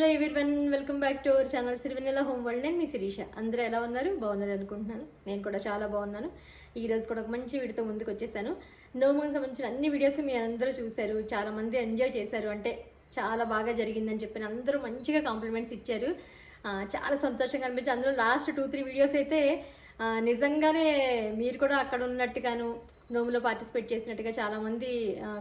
Hello one welcome back to our channel Sirivennela home world. నేను మీ శిరీష. అందరూ ఎలా ఉన్నారు? బాగున్నారు అనుకుంటున్నాను. నేను కూడా చాలా బాగున్నాను. ఈ రోజు కూడా ఒక మంచి వీడియోతో ముందుకు వచ్చేసాను. నోముకి సంబంధించిన అన్ని వీడియోస్ మీ అందరూ చూశారు. చాలా మంది ఎంజాయ్ చేశారు. అంటే చాలా బాగా జరిగిందని చెప్పిన అందరూ మంచిగా కాంప్లిమెంట్స్ ఇచ్చారు. చాలా సంతోషంగా అనిపించి అందులో లాస్ట్ టూ త్రీ వీడియోస్ అయితే నిజంగానే మీరు కూడా అక్కడ ఉన్నట్టుగాను నోములో పార్టిసిపేట్ చేసినట్టుగా చాలామంది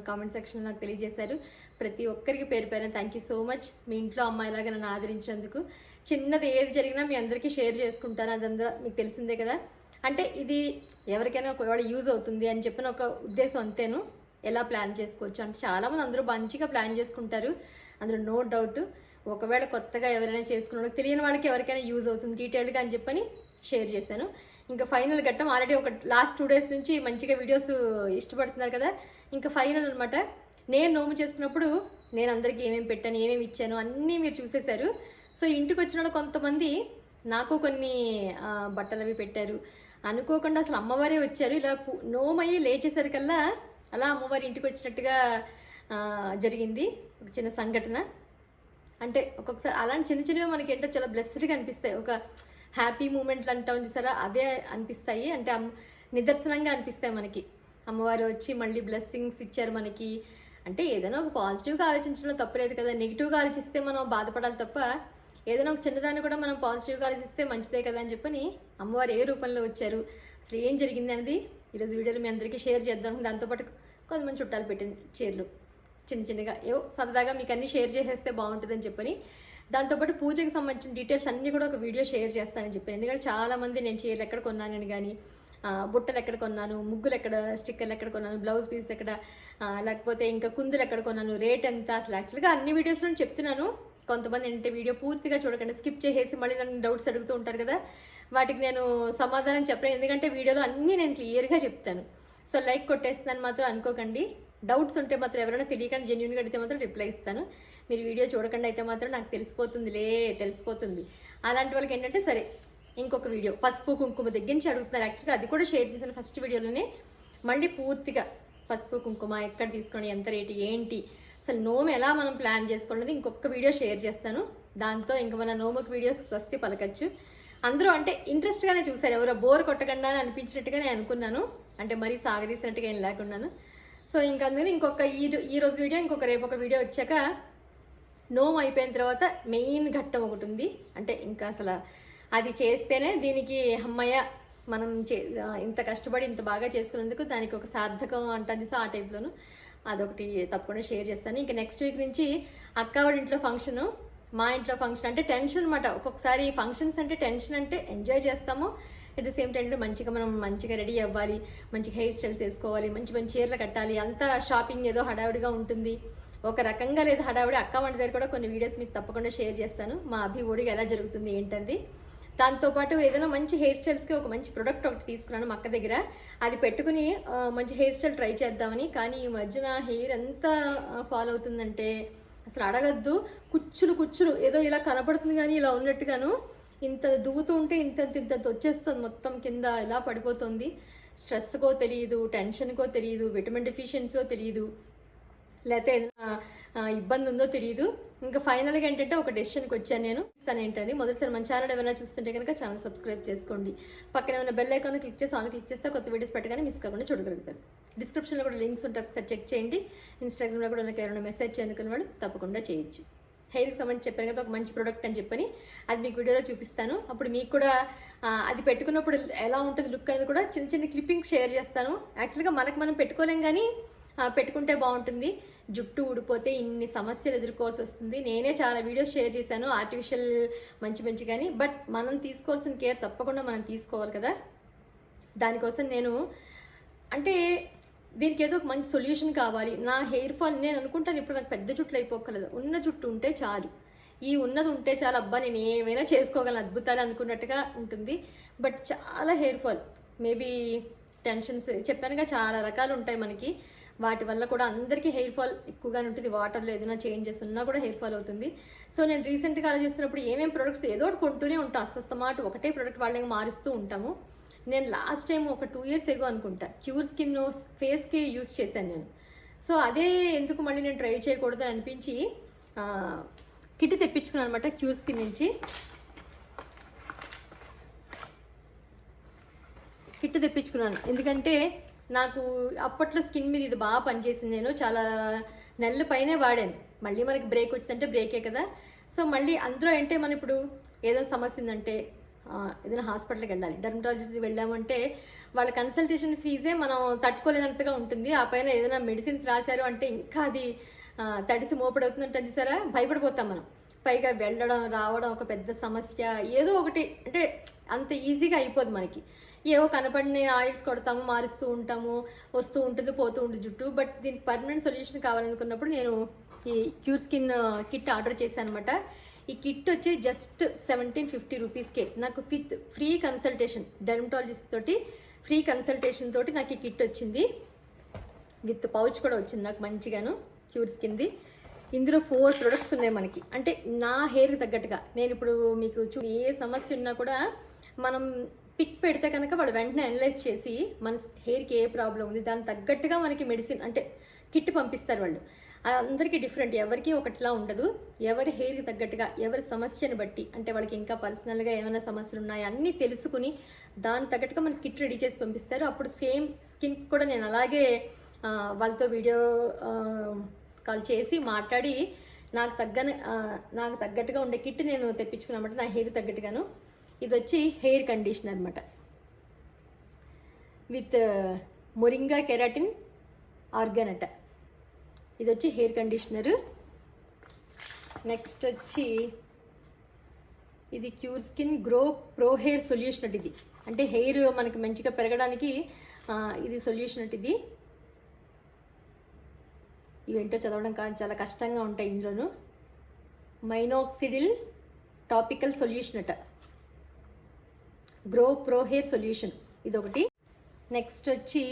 కామెంట్ సెక్షన్ నాకు తెలియజేశారు. ప్రతి ఒక్కరికి పేరు పేరు థ్యాంక్ యూ సో మచ్ మీ ఇంట్లో అమ్మాయిలాగా నన్ను ఆదరించినందుకు. చిన్నది ఏది జరిగినా మీ అందరికీ షేర్ చేసుకుంటాను. అదంతా మీకు తెలిసిందే కదా. అంటే ఇది ఎవరికైనా ఒకవేళ యూజ్ అవుతుంది అని చెప్పిన ఒక ఉద్దేశం అంతేను. ఎలా ప్లాన్ చేసుకోవచ్చు? అంటే చాలామంది అందరూ మంచిగా ప్లాన్ చేసుకుంటారు. అందులో నో డౌట్ ఒకవేళ కొత్తగా ఎవరైనా చేసుకున్న తెలియని వాళ్ళకి ఎవరికైనా యూజ్ అవుతుంది. డీటెయిల్గా అని చెప్పని షేర్ చేశాను. ఇంకా ఫైనల్ ఘట్టం ఆల్రెడీ ఒక లాస్ట్ టూ డేస్ నుంచి మంచిగా వీడియోస్ ఇష్టపడుతున్నారు కదా. ఇంకా ఫైనల్ అనమాట నేను నోము చేస్తున్నప్పుడు నేను అందరికీ ఏమేమి పెట్టాను ఏమేమి ఇచ్చాను అన్నీ మీరు చూసేశారు. సో ఇంటికి వచ్చిన కొంతమంది నాకు కొన్ని బట్టలు అవి పెట్టారు. అనుకోకుండా అసలు అమ్మవారే వచ్చారు. ఇలా నోమయ్యి లేచేసరికల్లా అలా అమ్మవారి ఇంటికి వచ్చినట్టుగా జరిగింది. ఒక చిన్న సంఘటన. అంటే ఒక్కొక్కసారి అలాంటి చిన్న చిన్నవి మనకి ఏంటో చాలా బ్లెస్డ్గా అనిపిస్తాయి. ఒక హ్యాపీ మూమెంట్లు అంటాం చూసారా? అవే అనిపిస్తాయి. అంటే నిదర్శనంగా అనిపిస్తాయి మనకి. అమ్మవారు వచ్చి మళ్ళీ బ్లెస్సింగ్స్ ఇచ్చారు మనకి. అంటే ఏదైనా ఒక పాజిటివ్గా ఆలోచించడం తప్పలేదు కదా. నెగిటివ్గా ఆలోచిస్తే మనం బాధపడాలి తప్ప ఏదైనా ఒక చిన్నదాన్ని కూడా మనం పాజిటివ్గా ఆలోచిస్తే మంచిదే కదా అని చెప్పని అమ్మవారు ఏ రూపంలో వచ్చారు? అసలు ఏం జరిగింది అనేది ఈరోజు వీడియోలో మీ అందరికీ షేర్ చేద్దాం. దాంతోపాటు కొంతమంది చుట్టాలు పెట్టిన చీరలు చిన్న చిన్నగా ఏవో సరదాగా మీకు అన్నీ షేర్ చేసేస్తే బాగుంటుందని చెప్పని దాంతోపాటు పూజకి సంబంధించిన డీటెయిల్స్ అన్నీ కూడా ఒక వీడియో షేర్ చేస్తానని చెప్పాను ఎందుకంటే చాలామంది నేను చీరలు ఎక్కడ కొన్నానని కానీ బుట్టలు ఎక్కడ కొన్నాను ముగ్గులు ఎక్కడ స్టిక్కర్లు ఎక్కడ కొన్నాను బ్లౌజ్ పీస్ ఎక్కడ లేకపోతే ఇంకా కుందులు ఎక్కడ కొన్నాను రేట్ ఎంత? అసలు యాక్చువల్గా అన్ని వీడియోస్లో చెప్తున్నాను. కొంతమంది ఏంటంటే వీడియో పూర్తిగా చూడకండి స్కిప్ చేసేసి మళ్ళీ నన్ను డౌట్స్ అడుగుతూ ఉంటారు కదా. వాటికి నేను సమాధానం చెప్పలేను. ఎందుకంటే వీడియోలో అన్నీ నేను క్లియర్గా చెప్తాను. సో లైక్ కొట్టేస్తున్నాను మాత్రం అనుకోకండి. డౌట్స్ ఉంటే మాత్రం ఎవరైనా తెలియకుండా జెన్యున్గా అడిగితే మాత్రం రిప్లై ఇస్తాను. మీరు వీడియో చూడకుండా అయితే మాత్రం నాకు తెలిసిపోతుందిలే తెలిసిపోతుంది. అలాంటి వాళ్ళకి ఏంటంటే సరే ఇంకొక వీడియో పసుపు కుంకుమ దగ్గర నుంచి అడుగుతున్నారు. యాక్చువల్గా అది కూడా షేర్ చేసిన ఫస్ట్ వీడియోలోనే. మళ్ళీ పూర్తిగా పసుపు కుంకుమ ఎక్కడ తీసుకొని ఎంత రేటు ఏంటి? అసలు నోము ఎలా మనం ప్లాన్ చేసుకోండి ఇంకొక వీడియో షేర్ చేస్తాను. దాంతో ఇంక మన నోముకి వీడియో స్వస్తి పలకచ్చు. అందరూ అంటే ఇంట్రెస్ట్గానే చూశారు. ఎవరో బోర్ కొట్టకుండా అని అనిపించినట్టుగా నేను అనుకున్నాను. అంటే మరీ సాగదీసినట్టుగా ఏం లేకున్నాను సో ఇంకందరూ ఇంకొక ఈ ఈ రోజు వీడియో ఇంకొక రేపు ఒక వీడియో వచ్చాక నోమ్ అయిపోయిన తర్వాత మెయిన్ ఘట్టం ఒకటి ఉంది. అంటే ఇంకా అసలు అది చేస్తేనే దీనికి అమ్మయ్య మనం చే ఇంత కష్టపడి ఇంత బాగా చేసుకున్నందుకు దానికి ఒక సార్థకం అంటాను చూసి ఆ టైప్లోను అదొకటి తప్పకుండా షేర్ చేస్తాను. ఇంకా నెక్స్ట్ వీక్ నుంచి అక్క వాళ్ళ ఇంట్లో ఫంక్షను మా ఇంట్లో ఫంక్షన్ అంటే టెన్షన్ అనమాట ఒక్కొక్కసారి ఫంక్షన్స్ అంటే టెన్షన్ అంటే ఎంజాయ్ చేస్తాము. అట్ ద సేమ్ టైం మంచిగా మనం మంచిగా రెడీ అవ్వాలి మంచి హెయిర్ స్టైల్స్ వేసుకోవాలి మంచి మంచి చీరలు కట్టాలి. అంతా షాపింగ్ ఏదో హడావుడిగా ఉంటుంది. ఒక రకంగా లేదు హడావుడి. అక్క వంటి దగ్గర కూడా కొన్ని వీడియోస్ మీకు తప్పకుండా షేర్ చేస్తాను. మా అభి ఒడిగా ఎలా జరుగుతుంది ఏంటంది. దాంతోపాటు ఏదైనా మంచి హెయిర్ స్టైల్స్కి ఒక మంచి ప్రొడక్ట్ ఒకటి తీసుకున్నాను మా అక్క దగ్గర. అది పెట్టుకుని మంచి హెయిర్ స్టైల్ ట్రై చేద్దామని. కానీ ఈ మధ్యన హెయిర్ ఎంత ఫాలో అవుతుందంటే అసలు అడగద్దు. కుచ్చులు కుచ్చులు. ఏదో ఇలా కనపడుతుంది కానీ ఇలా ఉన్నట్టుగాను ఇంత దువ్వుతూ ఉంటే ఇంత ఇంత వచ్చేస్తుంది మొత్తం కింద ఎలా పడిపోతుంది? స్ట్రెస్కో తెలియదు టెన్షన్కో తెలియదు విటమిన్ డెఫిషియన్సీయో తెలియదు లేకపోతే ఏదైనా ఇబ్బంది ఉందో తెలియదు ఇంకా ఫైనల్గా ఏంటంటే ఒక డెసిషన్కి వచ్చాను నేను. ఇస్తాను ఏంటని మొదటిసారి మన ఛానల్ ఏమైనా చూస్తుంటే కనుక ఛానల్ సబ్స్క్రైబ్ చేసుకోండి. పక్కన ఏమైనా బెల్ ఐకాన్ క్లిక్ చేసి ఆన్ క్లిక్ చేస్తే కొత్త వీడియోస్ పెట్టగానే మిస్ కాకుండా చూడగలుగుతారు. డిస్క్రిప్షన్లో కూడా లింక్స్ ఉంటాయి. ఒకసారి చెక్ చేయండి. ఇన్స్టాగ్రామ్లో కూడా నాకు ఎవరైనా మెసేజ్ చేయనుకున్న వాళ్ళు తప్పకుండా చేయొచ్చు. హెయిర్కి సంబంధించి చెప్పాను కదా ఒక మంచి ప్రోడక్ట్ అని చెప్పని అది మీకు వీడియోలో చూపిస్తాను. అప్పుడు మీకు కూడా అది పెట్టుకున్నప్పుడు ఎలా ఉంటుంది లుక్ అనేది కూడా చిన్న చిన్న క్లిప్పింగ్ షేర్ చేస్తాను. యాక్చువల్గా మనకు మనం పెట్టుకోలేం కానీ పెట్టుకుంటే బాగుంటుంది. జుట్టు ఊడిపోతే ఇన్ని సమస్యలు ఎదుర్కోవాల్సి వస్తుంది. నేనే చాలా వీడియోస్ షేర్ చేశాను ఆర్టిఫిషియల్ మంచి మంచి కానీ బట్ మనం తీసుకోవాల్సిన కేర్ తప్పకుండా మనం తీసుకోవాలి కదా. దానికోసం నేను అంటే దీనికి ఏదో ఒక మంచి సొల్యూషన్ కావాలి. నా హెయిర్ ఫాల్ నేను అనుకుంటాను ఇప్పుడు నాకు పెద్ద జుట్లు అయిపోకలేదు ఉన్న జుట్టు ఉంటే చాలు. ఈ ఉన్నది ఉంటే చాలు అబ్బా నేను ఏమైనా చేసుకోగలను అద్భుతాలు అనుకున్నట్టుగా ఉంటుంది. బట్ చాలా హెయిర్ ఫాల్ మేబీ టెన్షన్స్ చెప్పానుగా చాలా రకాలు ఉంటాయి మనకి. వాటి వల్ల కూడా అందరికీ హెయిర్ ఫాల్ ఎక్కువగానే ఉంటుంది. వాటర్లో ఏదైనా చేంజెస్ ఉన్నా కూడా హెయిర్ ఫాల్ అవుతుంది. సో నేను రీసెంట్గా ఆలోచిస్తున్నప్పుడు ఏమేమి ప్రొడక్ట్స్ ఏదో ఒకటి కొంటూనే ఉంటాను అస్తమాట ఒకటే ప్రొడక్ట్ వాళ్ళకి మారుస్తూ ఉంటాము. నేను లాస్ట్ టైం ఒక టూ ఇయర్స్ ఎగో అనుకుంటా క్యూర్ స్కిన్ ఫేస్కి యూస్ చేశాను నేను. సో అదే ఎందుకు మళ్ళీ నేను ట్రై చేయకూడదు అని అనిపించి కిట్ తెప్పించుకున్నాను అనమాట క్యూ స్కిన్ నుంచి. కిట్ తెప్పించుకున్నాను. ఎందుకంటే నాకు అప్పట్లో స్కిన్ మీద ఇది బాగా పనిచేసింది నేను. చాలా నెలల పైనే వాడాను. మళ్ళీ మనకి బ్రేక్ వచ్చిందంటే బ్రేకే కదా. సో మళ్ళీ అందులో అంటే మనం ఇప్పుడు ఏదో సమస్య ఉందంటే ఏదైనా హాస్పిటల్కి వెళ్ళాలి. డర్మటాలజిస్ట్కి వెళ్ళామంటే వాళ్ళ కన్సల్టేషన్ ఫీజే మనం తట్టుకోలేనంతగా ఉంటుంది. ఆ పైన ఏదైనా మెడిసిన్స్ రాశారు అంటే ఇంకా అది తడిసి మోపడవుతుందంటే చూసారా భయపడిపోతాం మనం. పైగా వెళ్ళడం రావడం ఒక పెద్ద సమస్య. ఏదో ఒకటి అంటే అంత ఈజీగా అయిపోదు మనకి. ఏవో కనపడిన ఆయిల్స్ కొడతాము మారుస్తూ ఉంటాము వస్తూ ఉంటుంది పోతూ ఉంటుంది జుట్టు. బట్ దీనికి పర్మనెంట్ సొల్యూషన్ కావాలనుకున్నప్పుడు నేను ఈ క్యూర్ స్కిన్ కిట్ ఆర్డర్ చేశాను అనమాట ఈ కిట్ వచ్చి జస్ట్ సెవెంటీన్ ఫిఫ్టీ రూపీస్కే నాకు ఫిత్ ఫ్రీ కన్సల్టేషన్ డెర్మటాలజిస్ట్ తోటి ఫ్రీ కన్సల్టేషన్ తోటి నాకు ఈ కిట్ వచ్చింది. విత్ పౌచ్ కూడా వచ్చింది నాకు మంచిగాను క్యూర్ స్కిన్ది. ఇందులో ఫోర్ ప్రొడక్ట్స్ ఉన్నాయి మనకి. అంటే నా హెయిర్కి తగ్గట్టుగా. నేను ఇప్పుడు మీకు చూ ఏ సమస్య ఉన్నా కూడా మనం పిక్ పెడితే కనుక వాళ్ళు వెంటనే అనలైజ్ చేసి మన హెయిర్కి ఏ ప్రాబ్లం ఉంది దానికి తగ్గట్టుగా మనకి మెడిసిన్ అంటే కిట్ పంపిస్తారు వాళ్ళు. అందరికీ డిఫరెంట్ ఎవరికి ఒకటిలా ఉండదు. ఎవరి హెయిర్కి తగ్గట్టుగా ఎవరి సమస్యను బట్టి. అంటే వాళ్ళకి ఇంకా పర్సనల్గా ఏమైనా సమస్యలు ఉన్నాయా అన్నీ తెలుసుకుని దాని తగ్గట్టుగా మనకి కిట్ రెడీ చేసి పంపిస్తారు. అప్పుడు సేమ్ స్కిన్ కూడా నేను అలాగే వాళ్ళతో వీడియో కాల్ చేసి మాట్లాడి నాకు తగ్గన నాకు తగ్గట్టుగా ఉండే కిట్ నేను తెప్పించుకున్నమాట నా హెయిర్ తగ్గట్టుగాను. ఇది వచ్చి హెయిర్ కండిషనర్ అనమాట విత్ మొరింగా కెరాటిన్ ఆర్గానట ఇది వచ్చి హెయిర్ కండిషనర్. నెక్స్ట్ వచ్చి ఇది cure skin grow pro hair solution అంటే ఇది. అంటే హెయిర్ మనకి మంచిగా పెరగడానికి ఇది సొల్యూషన్ అంటే ఇది. ఇవేంటో చదవడం కానీ చాలా కష్టంగా ఉంటాయి ఇందులోను. మైనోక్సిడిల్ టాపికల్ సొల్యూషన్ అట. గ్రో ప్రో హెయిర్ సొల్యూషన్ ఇదొకటి. నెక్స్ట్ వచ్చి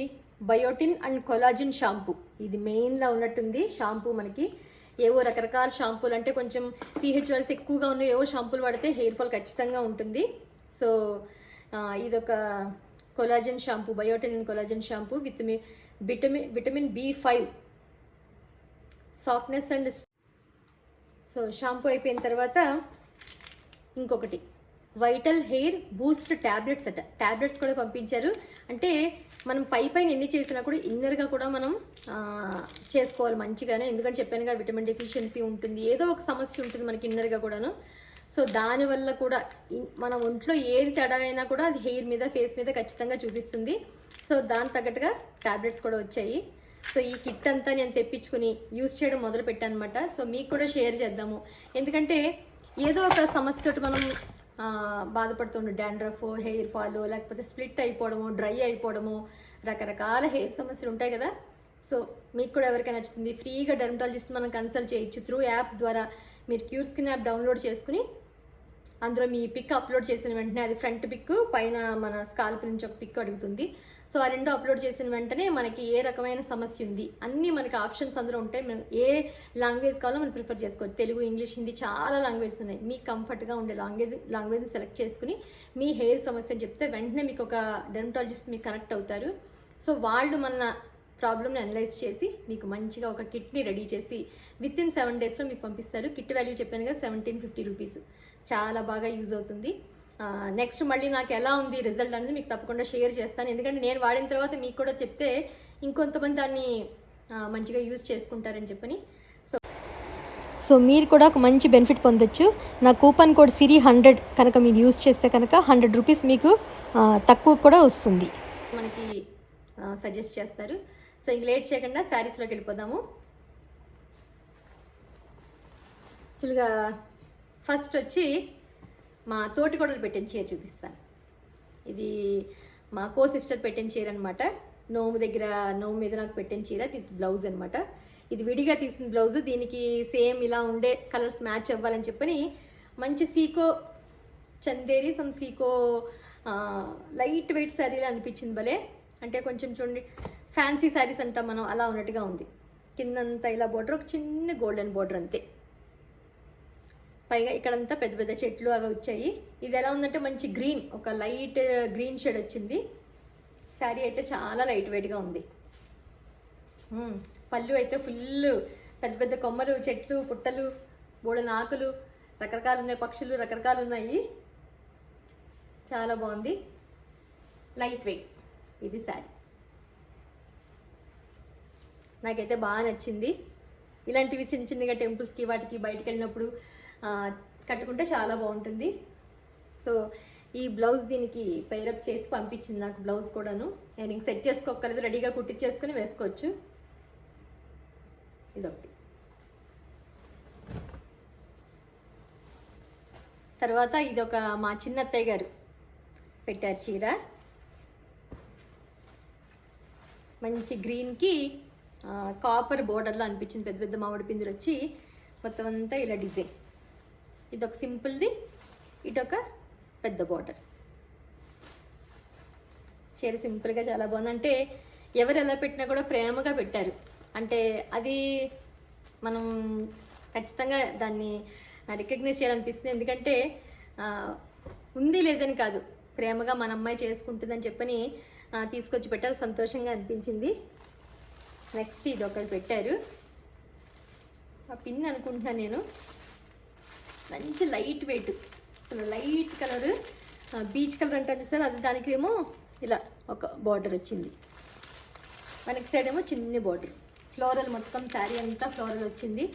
బయోటిన్ అండ్ కొలాజిన్ షాంపూ. ఇది మెయిన్లో ఉన్నట్టుంది. షాంపూ మనకి ఏవో రకరకాల షాంపూలు అంటే కొంచెం పిహెచ్ వాల్స్ ఎక్కువగా ఉన్న ఏవో షాంపూలు వాడితే హెయిర్ ఫాల్ ఖచ్చితంగా ఉంటుంది. సో ఇదొక collagen shampoo biotin and collagen shampoo with me vitamin vitamin B five. Softness and so shampoo అయిపోయిన తర్వాత ఇంకొకటి. వైటల్ హెయిర్ బూస్ట్ ట్యాబ్లెట్స్ అట. ట్యాబ్లెట్స్ కూడా పంపించారు. అంటే మనం పై పైన ఎన్ని చేసినా కూడా ఇన్నర్గా కూడా మనం చేసుకోవాలి మంచిగానే. ఎందుకంటే చెప్పానుగా విటమిన్ డెఫిషియన్సీ ఉంటుంది. ఏదో ఒక సమస్య ఉంటుంది మనకి ఇన్నర్గా కూడాను. సో దానివల్ల కూడా మన ఒంట్లో ఏది తేడా అయినా కూడా అది హెయిర్ మీద ఫేస్ మీద ఖచ్చితంగా చూపిస్తుంది. సో దాని తగ్గట్టుగా ట్యాబ్లెట్స్ కూడా వచ్చాయి. సో ఈ కిట్ అంతా నేను తెప్పించుకుని యూస్ చేయడం మొదలు పెట్టాను అనమాట సో మీకు కూడా షేర్ చేద్దాము. ఎందుకంటే ఏదో ఒక సమస్యతోటి మనం బాధపడుతుండే. డాండ్రఫ్ హెయిర్ ఫాల్ లేకపోతే స్ప్లిట్ అయిపోవడము డ్రై అయిపోవడము రకరకాల హెయిర్ సమస్యలు ఉంటాయి కదా. సో మీకు కూడా ఎవరికైనా నచ్చుతుంది ఫ్రీగా డెర్మటాలజిస్ట్ మనం కన్సల్ట్ చేయొచ్చు త్రూ యాప్ ద్వారా. మీరు క్యూర్ స్కిన్ యాప్ డౌన్లోడ్ చేసుకుని అందులో మీ పిక్ అప్లోడ్ చేసిన వెంటనే అది ఫ్రంట్ పిక్ పైన మన స్కాల్ప్ నుంచి ఒక పిక్ అడుగుతుంది. సో ఆ రెండు అప్లోడ్ చేసిన వెంటనే మనకి ఏ రకమైన సమస్య ఉంది? అన్నీ మనకి ఆప్షన్స్ అందులో ఉంటాయి మనం ఏ లాంగ్వేజ్ కావాలో మనం ప్రిఫర్ చేసుకోవచ్చు. తెలుగు ఇంగ్లీష్ హిందీ చాలా లాంగ్వేజెస్ ఉన్నాయి. మీకు కంఫర్ట్గా ఉండే లాంగ్వేజ్ లాంగ్వేజ్ని సెలెక్ట్ చేసుకుని మీ హెయిర్ సమస్య అని చెప్తే వెంటనే మీకు ఒక డెర్మటాలజిస్ట్ మీకు కనెక్ట్ అవుతారు. సో వాళ్ళు మన ప్రాబ్లమ్ని అనలైజ్ చేసి మీకు మంచిగా ఒక కిట్ని రెడీ చేసి విత్ ఇన్ సెవెన్ డేస్లో మీకు పంపిస్తారు. కిట్ వాల్యూ చెప్పాను కదా సెవెంటీన్ ఫిఫ్టీ రూపీస్ చాలా బాగా యూజ్ అవుతుంది. నెక్స్ట్ మళ్ళీ నాకు ఎలా ఉంది రిజల్ట్ అనేది మీకు తప్పకుండా షేర్ చేస్తాను. ఎందుకంటే నేను వాడిన తర్వాత మీకు కూడా చెప్తే ఇంకొంతమంది దాన్ని మంచిగా యూజ్ చేసుకుంటారని చెప్పని. సో సో మీరు కూడా ఒక మంచి బెనిఫిట్ పొందొచ్చు. నా కూపన్ కోడ్ సిరి హండ్రెడ్ కనుక మీరు యూజ్ చేస్తే కనుక హండ్రెడ్ రూపీస్ మీకు తక్కువ కూడా వస్తుంది. మనకి సజెస్ట్ చేస్తారు. సో ఇంక లేట్ చేయకుండా శారీస్లోకి వెళ్ళిపోదాము. యాక్చువల్గా ఫస్ట్ వచ్చి మా తోటికొడలు పెట్టిన చీర చూపిస్తాను. ఇది మా కో సిస్టర్ పెట్టిన చీర అనమాట నోము దగ్గర నోము మీద నాకు పెట్టిన చీర ఇది బ్లౌజ్ అనమాట ఇది విడిగా తీసిన బ్లౌజ్ దీనికి సేమ్ ఇలా ఉండే కలర్స్ మ్యాచ్ అవ్వాలని చెప్పని మంచి Seeko Chanderi some Seeko light weight శారీలా అనిపించింది భలే. అంటే కొంచెం చూడండి ఫ్యాన్సీ శారీస్ అంటాం మనం అలా ఉన్నట్టుగా ఉంది. కిందంతా ఇలా బోర్డర్ ఒక చిన్న గోల్డెన్ బోర్డర్ అంతే. పైగా ఇక్కడంతా పెద్ద పెద్ద చెట్లు అవి వచ్చాయి. ఇది ఎలా ఉందంటే మంచి గ్రీన్ ఒక లైట్ uh, గ్రీన్ షేడ్ వచ్చింది. శారీ అయితే చాలా లైట్ వెయిట్గా ఉంది. పళ్ళు అయితే ఫుల్ పెద్ద పెద్ద కొమ్మలు చెట్లు పుట్టలు బోడని ఆకులు రకరకాలు ఉన్నాయి పక్షులు రకరకాలు ఉన్నాయి. చాలా బాగుంది. లైట్ వెయిట్ ఇది శారీ. నాకైతే బాగా నచ్చింది. ఇలాంటివి చిన్న చిన్నగా టెంపుల్స్కి వాటికి బయటకు వెళ్ళినప్పుడు కట్టుకుంటే చాలా బాగుంటుంది. సో ఈ బ్లౌజ్ దీనికి పైరప్ చేసి పంపించింది నాకు బ్లౌజ్ కూడాను. నేను ఇంక సెట్ చేసుకోగలదు రెడీగా కుట్టించేసుకుని వేసుకోవచ్చు. ఇదొకటి. తర్వాత ఇది ఒక మా చిన్నత్తయ్య గారు పెట్టారు చీర. మంచి గ్రీన్కి కాపర్ బోర్డర్లో అనిపించింది. పెద్ద పెద్ద మామిడి పిందులు వచ్చి మొత్తం అంతా ఇలా డిజైన్. ఇది ఒక సింపుల్ది ఇటొక పెద్ద బోర్డర్ చీర సింపుల్గా చాలా బాగుంది. అంటే ఎవరు ఎలా పెట్టినా కూడా ప్రేమగా పెట్టారు. అంటే అది మనం ఖచ్చితంగా దాన్ని రికగ్నైజ్ చేయాలనిపిస్తుంది. ఎందుకంటే ఉంది లేదని కాదు. ప్రేమగా మన అమ్మాయి చేసుకుంటుందని చెప్పని తీసుకొచ్చి పెట్టాలి. సంతోషంగా అనిపించింది. నెక్స్ట్ ఇది ఒకటి పెట్టారు. ఆ పిన్ అనుకుంటున్నాను నేను. మంచి లైట్ వెయిట్. అసలు లైట్ కలర్ బీచ్ కలర్ అంటారు చూసారు అది దానికి ఏమో ఇలా ఒక బార్డర్ వచ్చింది. మనకి సైడ్ ఏమో చిన్ని బార్డర్. ఫ్లోరల్ మొత్తం శారీ అంతా ఫ్లోరల్ వచ్చింది.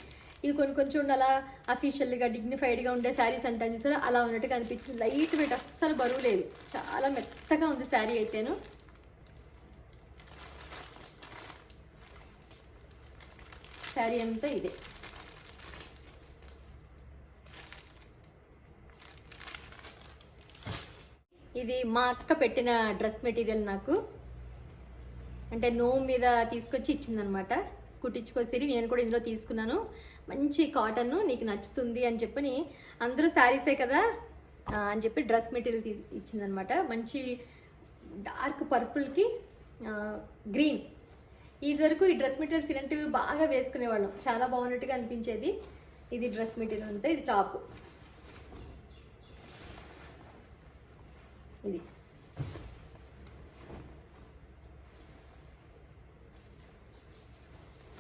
ఇవి కొన్ని కొంచెం అలా అఫీషియల్గా డిగ్నిఫైడ్గా ఉండే శారీస్ అంటాను చూసారు అలా ఉన్నట్టుగా అనిపించింది లైట్ వెయిట్ అస్సలు బరువు లేదు. చాలా మెత్తగా ఉంది శారీ అయితేను. శారీ అంతా ఇదే. ఇది మా అక్క పెట్టిన డ్రెస్ మెటీరియల్ నాకు. అంటే నో మీద తీసుకొచ్చి ఇచ్చిందనమాట. కుట్టించుకొచ్చి నేను కూడా ఇందులో తీసుకున్నాను. మంచి కాటన్ నీకు నచ్చుతుంది అని చెప్పని అందరూ శారీసే కదా అని చెప్పి డ్రెస్ మెటీరియల్ తీ ఇచ్చిందనమాట. మంచి డార్క్ పర్పుల్కి గ్రీన్. ఇది వరకు ఈ డ్రెస్ మెటీరియల్స్ ఇలాంటివి బాగా వేసుకునేవాళ్ళం. చాలా బాగున్నట్టుగా అనిపించేది. ఇది డ్రెస్ మెటీరియల్ అంతా ఇది టాప్. ఇది.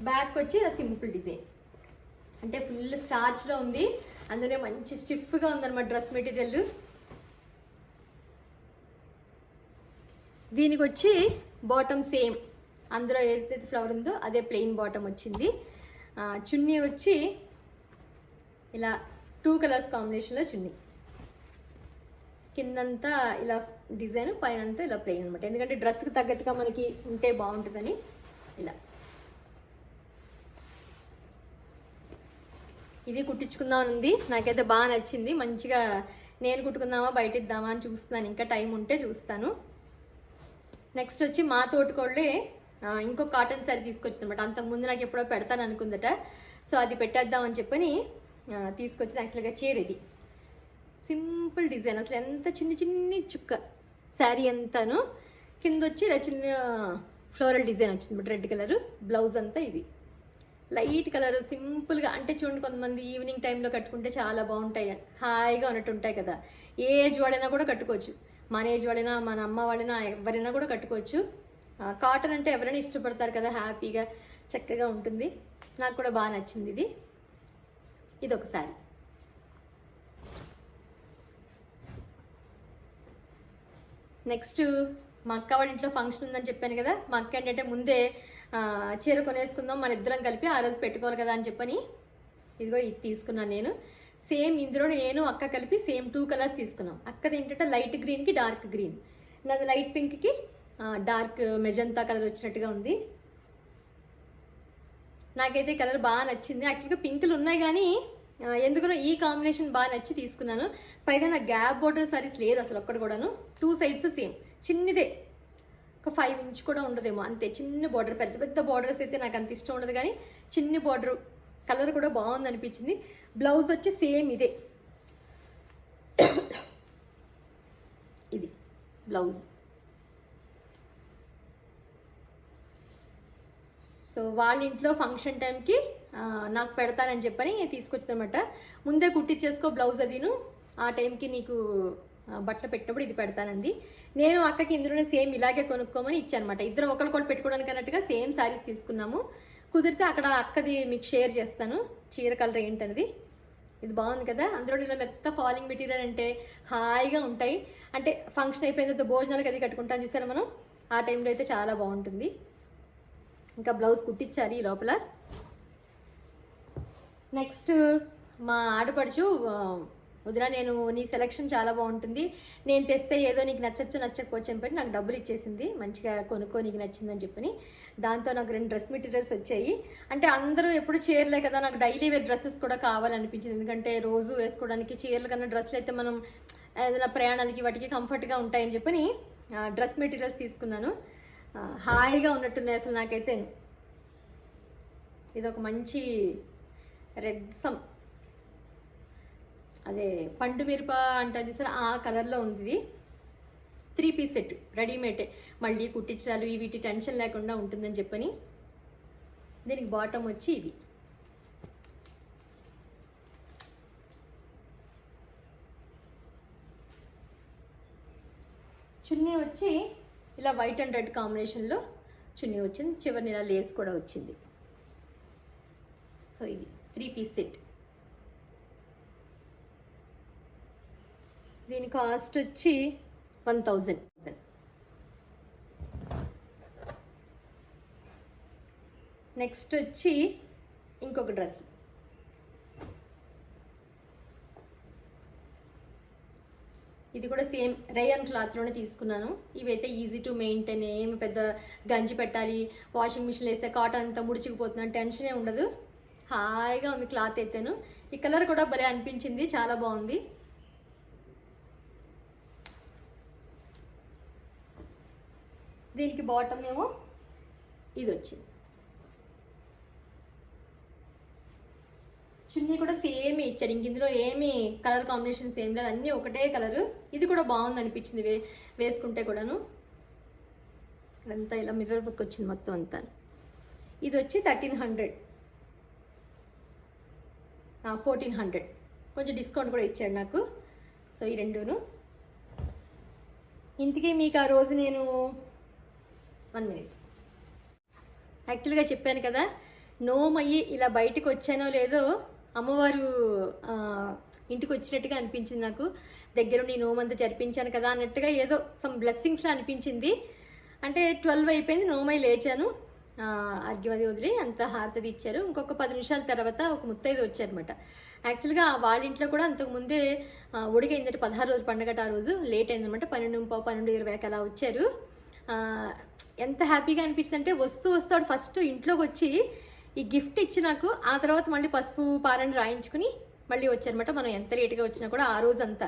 బ్యాక్ వచ్చి సింపుల్ డిజైన్ అంటే ఫుల్ స్టార్చ్లో ఉంది. అందులో మంచి స్టిఫ్గా ఉందన్నమాట డ్రెస్ మెటీరియల్ దీనికి వచ్చి బాటమ్ సేమ్ అందులో ఏదైతే ఫ్లవర్ ఉందో అదే ప్లెయిన్ బాటమ్ వచ్చింది. చున్నీ వచ్చి ఇలా టూ కలర్స్ కాంబినేషన్లో చున్నీ. కిందంతా ఇలా డిజైన్ పైన అంతా ఇలా ప్లెయిన్ అనమాట ఎందుకంటే డ్రెస్కి తగ్గట్టుగా మనకి ఉంటే బాగుంటుందని ఇలా. ఇది కుట్టించుకుందాం ఉంది. నాకైతే బాగా నచ్చింది. మంచిగా నేను కుట్టుకుందామా బయట ఇద్దామా అని చూస్తున్నాను. ఇంకా టైం ఉంటే చూస్తాను. నెక్స్ట్ వచ్చి మా తోటకోళ్ళే ఇంకో కాటన్ శారీ తీసుకొచ్చింది అనమాట అంతకుముందు నాకు ఎప్పుడో పెడతాను అనుకుందట సో అది పెట్టేద్దాం అని చెప్పని తీసుకొచ్చింది. యాక్చువల్గా చీర ఇది. Simple design. అసలు ఎంత చిన్ని చిన్ని చుక్క. శారీ అంతాను. కింద వచ్చి చిన్న ఫ్లోరల్ డిజైన్ వచ్చింది. రెడ్ కలర్ బ్లౌజ్ అంతా ఇది. లైట్ కలర్ సింపుల్గా. అంటే చూడండి కొంతమంది ఈవినింగ్ టైంలో కట్టుకుంటే చాలా బాగుంటాయి. హాయిగా ఉన్నట్టు ఉంటాయి కదా. ఏ ఏజ్ వాళ్ళైనా కూడా కట్టుకోవచ్చు. మన ఏజ్ వాళ్ళైనా మన అమ్మ వాళ్ళైనా ఎవరైనా కూడా కట్టుకోవచ్చు. కాటన్ అంటే ఎవరైనా ఇష్టపడతారు కదా హ్యాపీగా చక్కగా ఉంటుంది. నాకు కూడా బాగా నచ్చింది ఇది. ఇది ఒక నెక్స్ట్ మా అక్క వాళ్ళ ఇంట్లో ఫంక్షన్ ఉందని చెప్పాను కదా మా అక్క ఏంటంటే ముందే చీర కొనేసుకుందాం మన ఇద్దరం కలిపి ఆ రోజు పెట్టుకోవాలి కదా అని చెప్పని ఇదిగో ఇది తీసుకున్నాను నేను. సేమ్ ఇందులో నేను అక్క కలిపి సేమ్ టూ కలర్స్ తీసుకున్నాం. అక్కది ఏంటంటే లైట్ గ్రీన్కి డార్క్ గ్రీన్ నాది లైట్ పింక్కి డార్క్ మెజంతా కలర్ వచ్చినట్టుగా ఉంది. నాకైతే కలర్ బాగా నచ్చింది. యాక్చువల్గా పింకులు ఉన్నాయి కానీ ఎందుకనో ఈ కాంబినేషన్ బాగా నచ్చి తీసుకున్నాను. పైగా నా గ్యాప్ బోర్డర్ సారీస్ లేదు అసలు ఒక్కటి కూడాను. టూ సైడ్స్ సేమ్ చిన్నదే. ఒక ఫైవ్ ఇంచ్ కూడా ఉండదేమో. అంతే. చిన్న బార్డర్ పెద్ద పెద్ద బార్డర్స్ అయితే నాకు అంత ఇష్టం ఉండదు కానీ చిన్న బార్డర్ కలర్ కూడా బాగుంది అనిపించింది. బ్లౌజ్ వచ్చి సేమ్ ఇదే. ఇది. బ్లౌజ్ సో వాళ్ళ ఇంట్లో ఫంక్షన్ టైంకి నాకు పెడతానని చెప్పని తీసుకొచ్చిందనమాట ముందే కుట్టించేసుకో బ్లౌజ్ అదిను. ఆ టైంకి నీకు బట్టలు పెట్టినప్పుడు ఇది పెడతానంది. నేను అక్కకి ఇందులోనే సేమ్ ఇలాగే కొనుక్కోమని ఇచ్చానమాట ఇద్దరం ఒకరికొకరు పెట్టుకోవడానికి అన్నట్టుగా సేమ్ శారీస్ తీసుకున్నాము. కుదిరితే అక్కడ అక్కది మీకు షేర్ చేస్తాను. చీర కలర్ ఏంటనేది ఇది బాగుంది కదా. అందులో ఇలా మెత్త ఫాలింగ్ మెటీరియల్ అంటే హాయిగా ఉంటాయి. అంటే ఫంక్షన్ అయిపోయిన తర్వాత భోజనాలకు అది కట్టుకుంటాం చూసారా మనం? ఆ టైంలో అయితే చాలా బాగుంటుంది. ఇంకా బ్లౌజ్ కుట్టించాలి ఈ లోపల. నెక్స్ట్ మా ఆడపడుచు ఆ, వదిన నేను నీ సెలక్షన్ చాలా బాగుంటుంది. నేను తెస్తే ఏదో నీకు నచ్చచ్చు నచ్చకపోవచ్చు అని పెట్టి నాకు డబ్బులు ఇచ్చేసింది. మంచిగా కొనుక్కో నీకు నచ్చిందని చెప్పని. దాంతో నాకు రెండు డ్రెస్ మెటీరియల్స్ వచ్చాయి. అంటే అందరూ ఎప్పుడు చీరలే కదా నాకు డైలీ వేర్ డ్రెస్సెస్ కూడా కావాలనిపించింది. ఎందుకంటే రోజు వేసుకోవడానికి చీరల కన్నా డ్రెస్సులు అయితే మనం ఏదైనా ప్రయాణాలకి వాటికి కంఫర్ట్గా ఉంటాయని చెప్పని డ్రెస్ మెటీరియల్స్ తీసుకున్నాను. హాయిగా ఉన్నట్టున్నాయి అసలు నాకైతే. ఇది ఒక మంచి రెడ్ సమ్. అదే పండు మిరప అంటారు చూసారా? ఆ కలర్లో ఉంది ఇది. Three piece set readymade. మళ్ళీ కుట్టించాలు వీటి టెన్షన్ లేకుండా ఉంటుందని చెప్పని. దీనికి బాటమ్ వచ్చి ఇది. చున్నీ వచ్చి ఇలా వైట్ అండ్ రెడ్ కాంబినేషన్లో చున్నీ వచ్చింది. చివరిని ఇలా లేస్ కూడా వచ్చింది. సో ఇది. Three piece set. దీని కాస్ట్ వచ్చి వన్ థౌజండ్. నెక్స్ట్ వచ్చి ఇంకొక డ్రెస్. ఇది కూడా సేమ్ రేయన్ క్లాత్లోనే తీసుకున్నాను. ఇవైతే ఈజీ టు మెయింటైన్ ఏం పెద్ద గంజి పెట్టాలి వాషింగ్ మిషన్ వేస్తే కాటన్ అంతా ముడిచిపోతుందని టెన్షనే ఉండదు. హాయిగా ఉంది క్లాత్ అయితేను. ఈ కలర్ కూడా భలే అనిపించింది చాలా బాగుంది. దీనికి బాటమ్ ఏమో ఇది వచ్చింది చున్నీ కూడా సేమ్ ఇచ్చాడు. ఇంక ఇందులో ఏమి కలర్ కాంబినేషన్స్ ఏం లేదు. అన్నీ ఒకటే కలరు. ఇది కూడా బాగుంది అనిపించింది వే వేసుకుంటే కూడాను. ఇక్కడంతా ఇలా మిర్రర్ వర్క్ వచ్చింది మొత్తం అంతా. ఇది వచ్చి థర్టీన్ హండ్రెడ్. ఫోర్టీన్ హండ్రెడ్ కొంచెం డిస్కౌంట్ కూడా ఇచ్చాడు నాకు. సో ఈ రెండును. ఇంతకీ మీకు ఆ రోజు నేను వన్ మినిట్ యాక్చువల్గా చెప్పాను కదా నోమయ్యి ఇలా బయటకు వచ్చానో లేదో అమ్మవారు ఇంటికి వచ్చినట్టుగా అనిపించింది నాకు. దగ్గరుండి నోమంతా జరిపించాను కదా అన్నట్టుగా ఏదో సమ్ బ్లెస్సింగ్స్లో అనిపించింది. అంటే ట్వెల్వ్ అయిపోయింది నోమై లేచాను. అర్ఘ్యం అది వదిలి అంత హారతది ఇచ్చారు. ఇంకొక పది నిమిషాల తర్వాత ఒక ముత్తైదు వచ్చారనమాట యాక్చువల్గా వాళ్ళ ఇంట్లో కూడా అంతకుముందే ఆ, ఉడికైందంటే పదహారు రోజు పండగట ఆ రోజు. లేట్ అయిందనమాట పన్నెండు పన్నెండు ఇరవైకి అలా వచ్చారు. ఎంత హ్యాపీగా అనిపించింది అంటే వస్తూ వస్తూ వాడు ఫస్ట్ ఇంట్లోకి వచ్చి ఈ గిఫ్ట్ ఇచ్చి నాకు ఆ తర్వాత మళ్ళీ పసుపు పారని రాయించుకుని మళ్ళీ వచ్చారనమాట మనం ఎంత లేట్గా వచ్చినా కూడా ఆ రోజు అంతా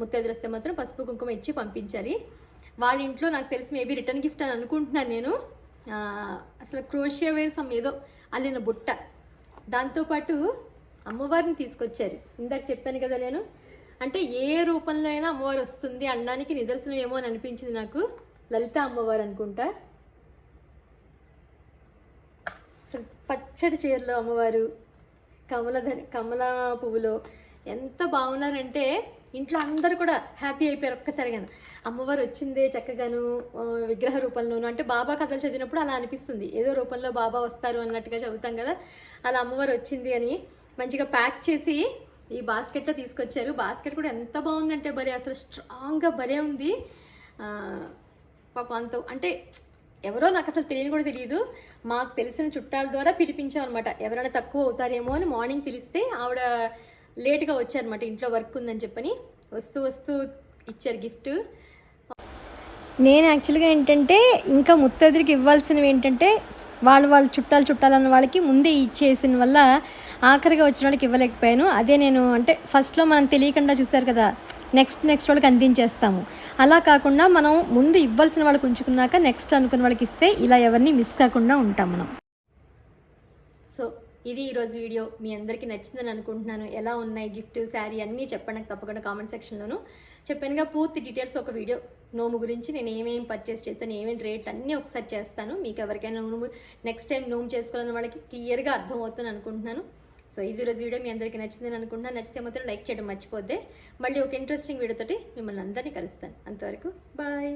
ముత్తైదులు వస్తే మాత్రం పసుపు కుంకుమ ఇచ్చి పంపించాలి. వాళ్ళ ఇంట్లో నాకు తెలిసి మేబీ రిటర్న్ గిఫ్ట్ అని అనుకుంటున్నాను నేను. అసలు క్రోషియా వేసం ఏదో అల్లిన బుట్ట. దాంతోపాటు అమ్మవారిని తీసుకొచ్చారు. ఇందాక చెప్పాను కదా నేను. అంటే ఏ రూపంలో అయినా అమ్మవారు వస్తుంది అనడానికి నిదర్శనం ఏమో అని అనిపించింది నాకు. లలిత అమ్మవారు అనుకుంటా. అసలు పచ్చడి చీరలో అమ్మవారు కమలధర కమల పువ్వులో ఎంత బాగున్నారంటే ఇంట్లో అందరూ కూడా హ్యాపీ అయిపోయారు ఒక్కసారిగా అమ్మవారు వచ్చిందే చక్కగాను విగ్రహ రూపంలోను అంటే బాబా కథలు చదివినప్పుడు అలా అనిపిస్తుంది. ఏదో రూపంలో బాబా వస్తారు అన్నట్టుగా చదువుతాం కదా అలా అమ్మవారు వచ్చింది అని మంచిగా ప్యాక్ చేసి ఈ బాస్కెట్లో తీసుకొచ్చారు. బాస్కెట్ కూడా ఎంత బాగుందంటే భలే అసలు స్ట్రాంగ్గా భలే ఉంది. పాప అంత అంటే ఎవరో నాకు అసలు తెలియని కూడా తెలియదు. మాకు తెలిసిన చుట్టాల ద్వారా పిలిపించామన్నమాట. ఎవరైనా తక్కువ అవుతారేమో అని మార్నింగ్ పిలిస్తే ఆవిడ లేట్గా వచ్చారనమాట ఇంట్లో వర్క్ ఉందని చెప్పని. వస్తూ వస్తూ ఇచ్చారు గిఫ్ట్. నేను యాక్చువల్గా ఏంటంటే ఇంకా ముత్తదిరికి ఇవ్వాల్సినవి ఏంటంటే వాళ్ళు వాళ్ళు చుట్టాలు చుట్టాలన్న వాళ్ళకి ముందే ఇచ్చేసిన వల్ల ఆఖరిగా వచ్చిన వాళ్ళకి ఇవ్వలేకపోయాను. అదే నేను అంటే ఫస్ట్లో మనం తెలియకుండా చూసారు కదా నెక్స్ట్ నెక్స్ట్ వాళ్ళకి అందించేస్తాము. అలా కాకుండా మనం ముందు ఇవ్వాల్సిన వాళ్ళకి ఉంచుకున్నాక నెక్స్ట్ అనుకున్న వాళ్ళకి ఇస్తే ఇలా ఎవరిని మిస్ కాకుండా ఉంటాం మనం. ఇది ఈరోజు వీడియో. మీ అందరికీ నచ్చిందని అనుకుంటున్నాను. ఎలా ఉన్నాయి గిఫ్ట్ శారీ అన్నీ చెప్పండి. నాకు తప్పకుండా కామెంట్ సెక్షన్లోను. చెప్పానుగా పూర్తి డీటెయిల్స్ ఒక వీడియో. నోము గురించి నేను ఏమేం పర్చేస్ చేస్తాను ఏమేమి రేట్లు అన్నీ ఒకసారి చేస్తాను. మీకు ఎవరికైనా నోము నెక్స్ట్ టైం నోము చేసుకోవాలని వాళ్ళకి క్లియర్గా అర్థమవుతుంది అనుకుంటున్నాను. సో ఇది రోజు వీడియో. మీ అందరికీ నచ్చిందని అనుకుంటున్నాను. నచ్చితే మాత్రం లైక్ చేయడం మర్చిపోద్దే. మళ్ళీ ఒక ఇంట్రెస్టింగ్ వీడియోతోటి మిమ్మల్ని అందరినీ కలుస్తాను. అంతవరకు బాయ్